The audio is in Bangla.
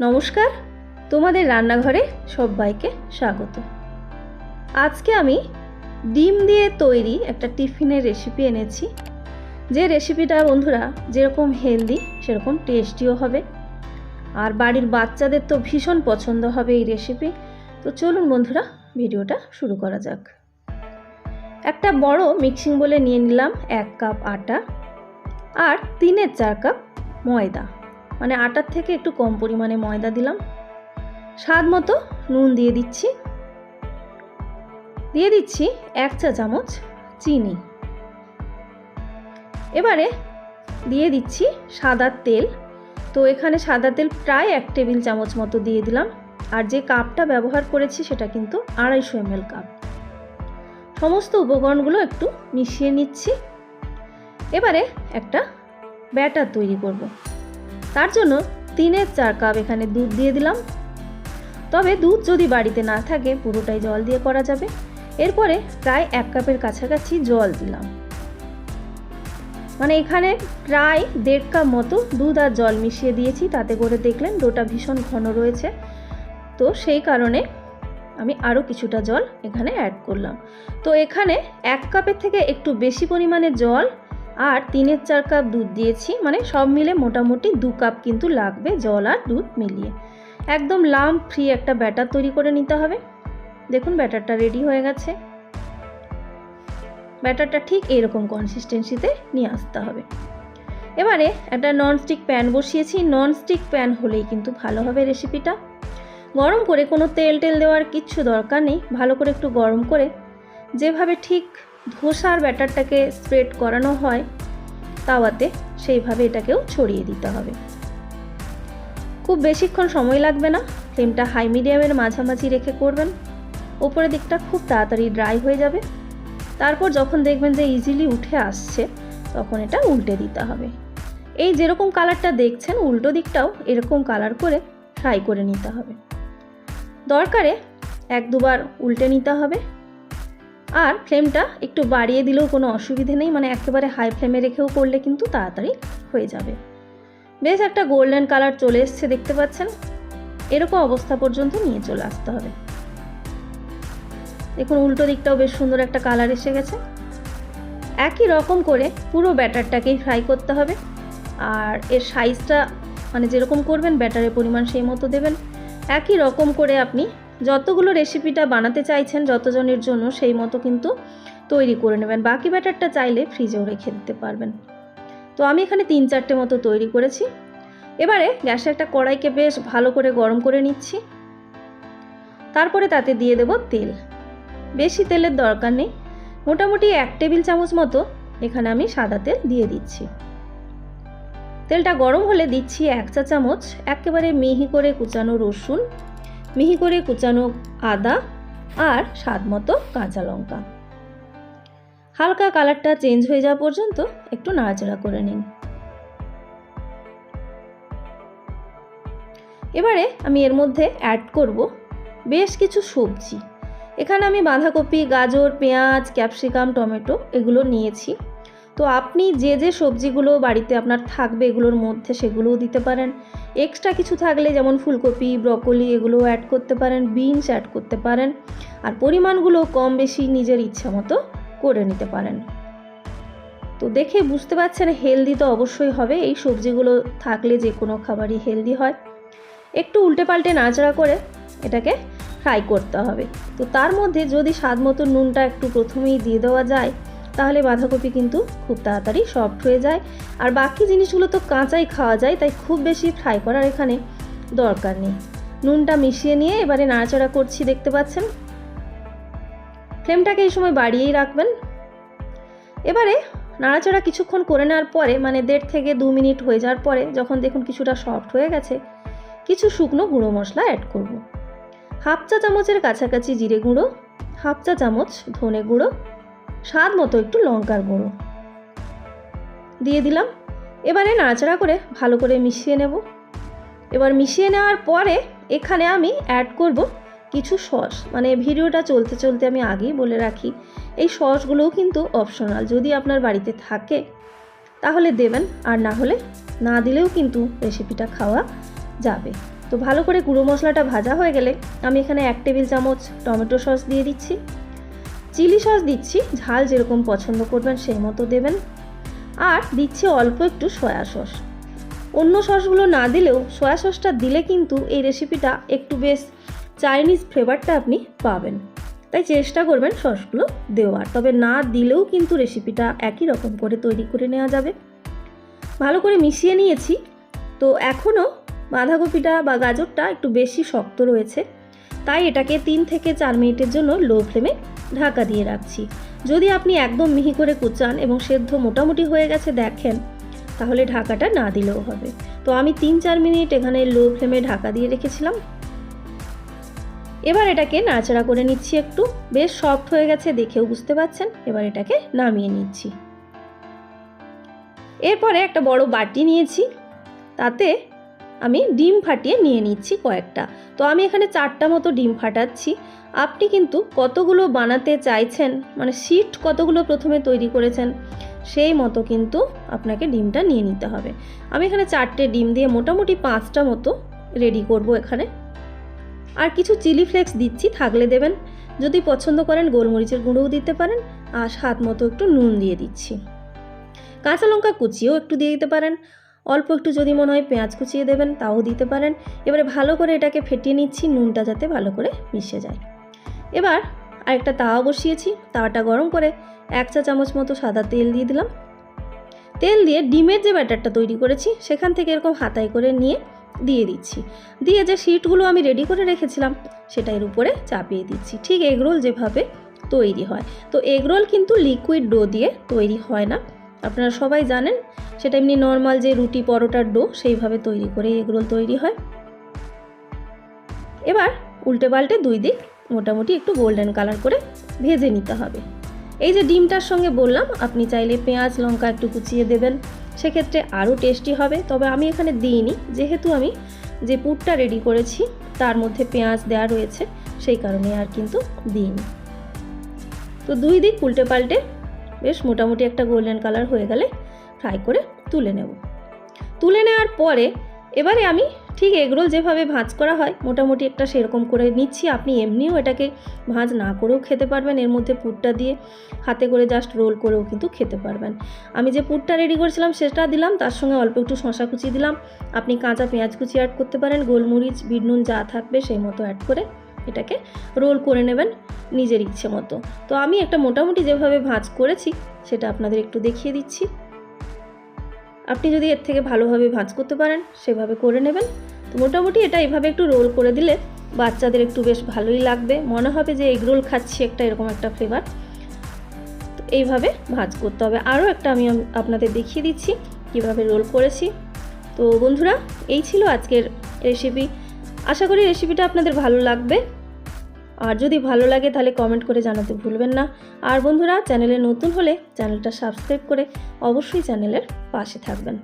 নমস্কার, তোমাদের রান্নাঘরে সবাইকে স্বাগত। আজকে আমি ডিম দিয়ে তৈরি একটা টিফিনের রেসিপি এনেছি। যে রেসিপিটা বন্ধুরা যেরকম হেলদি সেরকম টেস্টিও হবে। আর বাড়ির বাচ্চাদের তো ভীষণ পছন্দ হবে এই রেসিপি তো চলুন বন্ধুরা, ভিডিওটা শুরু করা যাক। একটা বড় মিক্সিং বলে নিয়ে নিলাম এক কাপ আটা আর তিনের চার কাপ ময়দা। মানে আটার থেকে একটু কম পরিমাণে ময়দা দিলাম। স্বাদ মতো নুন দিয়ে দিচ্ছি। দিয়ে দিচ্ছি এক চা চামচ চিনি। এবারে দিয়ে দিচ্ছি সাদা তেল। তো এখানে সাদা তেল প্রায় এক টেবিল চামচ মতো দিয়ে দিলাম। আর যে কাপটা ব্যবহার করেছি সেটা কিন্তু আড়াইশো এম কাপ। সমস্ত উপকরণগুলো একটু মিশিয়ে নিচ্ছি। এবারে একটা ব্যাটার তৈরি করব। তার জন্য তিনের চার কাপ এখানে দুধ দিয়ে দিলাম। তবে দুধ যদি বাড়িতে না থাকে, পুরোটাই জল দিয়ে করা যাবে। এরপরে প্রায় এক কাপের কাছাকাছি জল দিলাম। মানে এখানে প্রায় দেড় কাপ মতো দুধ আর জল মিশিয়ে দিয়েছি, তাতে করে দেখলেন ডোটা ভীষণ ঘন রয়েছে। তো সেই কারণে আমি আরও কিছুটা জল এখানে অ্যাড করলাম। তো এখানে এক কাপের থেকে একটু বেশি পরিমাণে জল আর তিনের চার কাপ দুধ দিয়েছি মানে সব মিলে মোটামুটি দু কাপ কিন্তু লাগবে জল আর দুধ মিলিয়ে। একদম লাম ফ্রি একটা ব্যাটার তৈরি করে নিতে হবে। দেখুন, ব্যাটারটা রেডি হয়ে গেছে। ব্যাটারটা ঠিক এরকম কনসিস্টেন্সিতে নিয়ে আসতে হবে। এবারে একটা ননস্টিক প্যান বসিয়েছি। ননস্টিক প্যান হলেই কিন্তু ভালো হবে রেসিপিটা গরম করে কোনো তেল টেল দেওয়ার কিচ্ছু দরকার নেই। ভালো করে একটু গরম করে যেভাবে ঠিক ধোসার ব্যাটারটাকে স্প্রেড করানো হয়, তাওয়াতে সেইভাবে এটাকেও ছড়িয়ে দিতে হবে। খুব বেশিক্ষণ সময় লাগবে না, ফ্লেমটা হাই মিডিয়ামের মাঝামাঝি রেখে করবেন। ওপরের দিকটা খুব তাড়াতাড়ি ড্রাই হয়ে যাবে। তারপর যখন দেখবেন যে ইজিলি উঠে আসছে, তখন এটা উল্টে দিতে হবে। এই যেরকম কালারটা দেখছেন, উল্টো দিকটাও এরকম কালার করে ফ্রাই করে নিতে হবে। দরকারে এক দুবার উল্টে নিতে হবে। আর ফ্লেমটা একটু বাড়িয়ে দিলেও কোনো অসুবিধে নেই মানে একেবারে হাই ফ্লেমে রেখেও করলে কিন্তু তাড়াতাড়ি হয়ে যাবে। বেশ একটা গোল্ডেন কালার চলে এসছে, দেখতে পাচ্ছেন? এরকম অবস্থা পর্যন্ত নিয়ে চলে আসতে হবে। দেখুন, উল্টো দিকটাও বেশ সুন্দর একটা কালার এসে গেছে। একই রকম করে পুরো ব্যাটারটাকেই ফ্রাই করতে হবে। আর এর সাইজটা মানে যেরকম করবেন, ব্যাটারের পরিমাণ সেই মতো দেবেন। একই রকম করে আপনি যতগুলো রেসিপিটা বানাতে চাইছেন যতজনের জন্য সেই মতো কিন্তু তৈরি করে নেবেন। বাকি ব্যাটারটা চাইলে ফ্রিজেও রেখে দিতে পারবেন। তো আমি এখানে তিন চারটে মতো তৈরি করেছি। এবারে গ্যাসে একটা কড়াইকে বেশ ভালো করে গরম করে নিচ্ছি। তারপরে তাতে দিয়ে দেব তেল। বেশি তেলের দরকার নেই। মোটামুটি এক টেবিল চামচ মতো এখানে আমি সাদা তেল দিয়ে দিচ্ছি। তেলটা গরম হলে দিচ্ছি এক চা চামচ। একেবারে মিহি করে কুচানো রসুন। মিহি করে কুচানো আদা আর স্বাদ মতো কাঁচা লঙ্কা। হালকা কালারটা চেঞ্জ হয়ে যাওয়া পর্যন্ত একটু নাড়াচাড়া করে নিন। এবারে আমি এর মধ্যে অ্যাড করব বেশ কিছু সবজি। এখানে আমি বাঁধাকপি, গাজর, পেঁয়াজ ক্যাপসিকাম টমেটো এগুলো নিয়েছি। তো আপনি যে যে সবজিগুলো বাড়িতে আপনার থাকবে এগুলোর মধ্যে সেগুলোও দিতে পারেন। এক্সট্রা কিছু থাকলে যেমন ফুলকপি, ব্রকলি এগুলো অ্যাড করতে পারেন, বিনস অ্যাড করতে পারেন। আর পরিমাণগুলো কম বেশি নিজের ইচ্ছা মতো করে নিতে পারেন। তো দেখে বুঝতে পারছেন হেলদি তো অবশ্যই হবে। এই সবজিগুলো থাকলে যে কোনো খাবারই হেলদি হয়। একটু উল্টে পাল্টে নাচড়া করে এটাকে ফ্রাই করতে হবে। তো তার মধ্যে যদি স্বাদ মতো নুনটা একটু প্রথমেই দিয়ে দেওয়া যায় তাহলে বাঁধাকপি কিন্তু খুব তাড়াতাড়ি সফট হয়ে যায়। আর বাকি জিনিসগুলো তো কাঁচাই খাওয়া যায়, তাই খুব বেশি ফ্রাই করার এখানে দরকার নেই। নুনটা মিশিয়ে নিয়ে এবারে নাড়াচাড়া করছি, দেখতে পাচ্ছেন? ফ্লেমটাকে এই সময় বাড়িয়েই রাখবেন। এবারে নাড়াচাড়া কিছুক্ষণ করে নেওয়ার পরে মানে দেড় থেকে দু মিনিট হয়ে যাওয়ার পরে, যখন দেখুন কিছুটা সফট হয়ে গেছে, কিছু শুকনো গুঁড়ো মশলা অ্যাড করব। হাফ চা চামচের কাছাকাছি জিরে গুঁড়ো, হাফ চা চামচ ধনে গুঁড়ো স্বাদ মতো একটু লঙ্কার গুঁড়ো। দিয়ে দিলাম। এবারে নাড়াচাড়া করে ভালো করে মিশিয়ে নেব। এবার মিশিয়ে নেওয়ার পরে এখানে আমি অ্যাড করব কিছু সস। মানে ভিডিওটা চলতে চলতে আমি আগেই বলে রাখি, এই সসগুলোও কিন্তু অপশনাল যদি আপনার বাড়িতে থাকে, তাহলে দেবেন। আর না হলে না দিলেও কিন্তু রেসিপিটা খাওয়া যাবে। তো ভালো করে গুঁড়ো মশলাটা ভাজা হয়ে গেলে আমি এখানে এক টেবিল চামচ টমেটো সস দিয়ে দিচ্ছি। চিলি সস দিচ্ছি, ঝাল যেরকম পছন্দ করবেন সেই মতো দেবেন। আর দিচ্ছি অল্প একটু সয়া সস। অন্য সসগুলো না দিলেও সয়া সসটা দিলে কিন্তু এই রেসিপিটা একটু বেশ চাইনিজ ফ্লেভারটা আপনি পাবেন। তাই চেষ্টা করবেন সসগুলো দেওয়ার, তবে না দিলেও কিন্তু রেসিপিটা একই রকম করে তৈরি করে নেওয়া যাবে। ভালো করে মিশিয়ে নিয়েছি। তো এখনও বাঁধাকপিটা বা গাজরটা একটু বেশি শক্ত রয়েছে। তাই এটাকে তিন থেকে চার মিনিটের জন্য লো ফ্লেমে ঢাকা দিয়ে রাখছি। যদি আপনি একদম মিহি করে কুচান এবং সেদ্ধ মোটামুটি হয়ে গেছে দেখেন, তাহলে ঢাকাটা না দিলেও হবে। তো আমি তিন চার মিনিট এখানে লো ফ্লেমে ঢাকা দিয়ে রেখেছিলাম। এবার এটাকে নাড়াচাড়া করে নিচ্ছি একটু। বেশ সফট হয়ে গেছে দেখেও বুঝতে পাচ্ছেন। এবার এটাকে নামিয়ে নিচ্ছি। এরপরে একটা বড় বাটি নিয়েছি। তাতে আমি ডিম ফাটিয়ে নিয়ে নিচ্ছি কয়েকটা। তো আমি এখানে চারটা মতো ডিম ফাটাচ্ছি। আপনি কিন্তু কতগুলো বানাতে চাইছেন মানে সিট কতগুলো প্রথমে তৈরি করেছেন, সেই মতো কিন্তু আপনাকে ডিমটা নিয়ে নিতে হবে। আমি এখানে চারটে ডিম দিয়ে মোটামুটি পাঁচটা মতো রেডি করব এখানে। আর কিছু চিলি ফ্লেক্স দিচ্ছি, থাকলে দেবেন। যদি পছন্দ করেন, গোলমরিচের গুঁড়োও দিতে পারেন। আর স্বাদ মতো একটু নুন দিয়ে দিচ্ছি। কাঁচা লঙ্কা কুচিও একটু দিয়ে দিতে পারেন। অল্প একটু যদি মনে হয় পেঁয়াজ কুচিয়ে দেবেন, তাও দিতে পারেন। এবারে ভালো করে এটাকে ফেটিয়ে নিচ্ছি, নুনটা যাতে ভালো করে মিশে যায়। এবার আরেকটা তাওয়া বসিয়েছি, তাওয়াটা গরম করে এক চা চামচ মতো সাদা তেল দিয়ে দিলাম। তেল দিয়ে ডিমের যে ব্যাটারটা তৈরি করেছি, সেখান থেকে এরকম হাতায় করে নিয়ে দিয়ে দিচ্ছি। দিয়ে যে শিটগুলো আমি রেডি করে রেখেছিলাম, সেটা এর উপরে চাপিয়ে দিচ্ছি। ঠিক এগরোল যেভাবে তৈরি হয়। তো এগরোল কিন্তু লিকুইড ডো দিয়ে তৈরি হয় না। আপনারা সবাই জানেন, সেটা এমনি নর্মাল যে রুটি পরোটার ডো সেইভাবে তৈরি করে এগরোল তৈরি হয়। এবার উল্টে পাল্টে দুই দিক মোটামুটি একটু গোল্ডেন কালার করে ভেজে নিতে হবে। এই যে ডিমটার সঙ্গে বললাম, আপনি চাইলে পেঁয়াজ, লঙ্কা একটু কুচিয়ে দেবেন। সেক্ষেত্রে আরও টেস্টি হবে, তবে আমি এখানে দিইনি। যেহেতু আমি যে পুরটা রেডি করেছি, তার মধ্যে পেঁয়াজ দেওয়া রয়েছে, সেই কারণে আর কিন্তু দিইনি। তো দুই দিক উল্টে পাল্টে বেশ মোটামুটি একটা গোল্ডেন কালার হয়ে গেলে ফ্রাই করে তুলে নেব। তুলে নেওয়ার পরে এবারে আমি ঠিক এগরোল যেভাবে ভাঁজ করা হয়, মোটামুটি একটা সেরকম করে নিচ্ছি। আপনি এমনিও এটাকে ভাঁজ না করেও খেতে পারবেন। এর মধ্যে পুরটা দিয়ে হাতে করে জাস্ট রোল করেও কিন্তু খেতে পারবেন। আমি যে পুরটা রেডি করেছিলাম সেটা দিলাম, তার সঙ্গে অল্প একটু শশা কুচি দিলাম। আপনি কাঁচা পেঁয়াজ কুচি অ্যাড করতে পারেন, গোলমরিচ, বিট নুন যা থাকবে সেই মতো অ্যাড করে এটাকে রোল করে নেবেন নিজের ইচ্ছে মতো। তো আমি একটা মোটামুটি যেভাবে ভাঁজ করেছি, সেটা আপনাদের একটু দেখিয়ে দিচ্ছি। আপনি যদি এর থেকে ভালোভাবে ভাঁজ করতে পারেন, সেভাবে করে নেবেন। তো মোটামুটি এটা এভাবে একটু রোল করে দিলে বাচ্চাদের একটু বেশ ভালোই লাগবে। মনে হবে যে এগ রোল খাচ্ছি একটা এরকম একটা ফ্লেভার তো এইভাবে ভাঁজ করতে হবে। আরও একটা আমি আপনাদের দেখিয়ে দিচ্ছি, কীভাবে রোল করেছি। তো বন্ধুরা, এই ছিল আজকের রেসিপি আশা করি রেসিপিটা আপনাদের ভালো লাগবে। আর যদি ভালো লাগে তাহলে কমেন্ট করে জানাতে ভুলবেন না। আর বন্ধুরা চ্যানেলে নতুন হলে চ্যানেলটা সাবস্ক্রাইব করে অবশ্যই চ্যানেলের পাশে থাকবেন।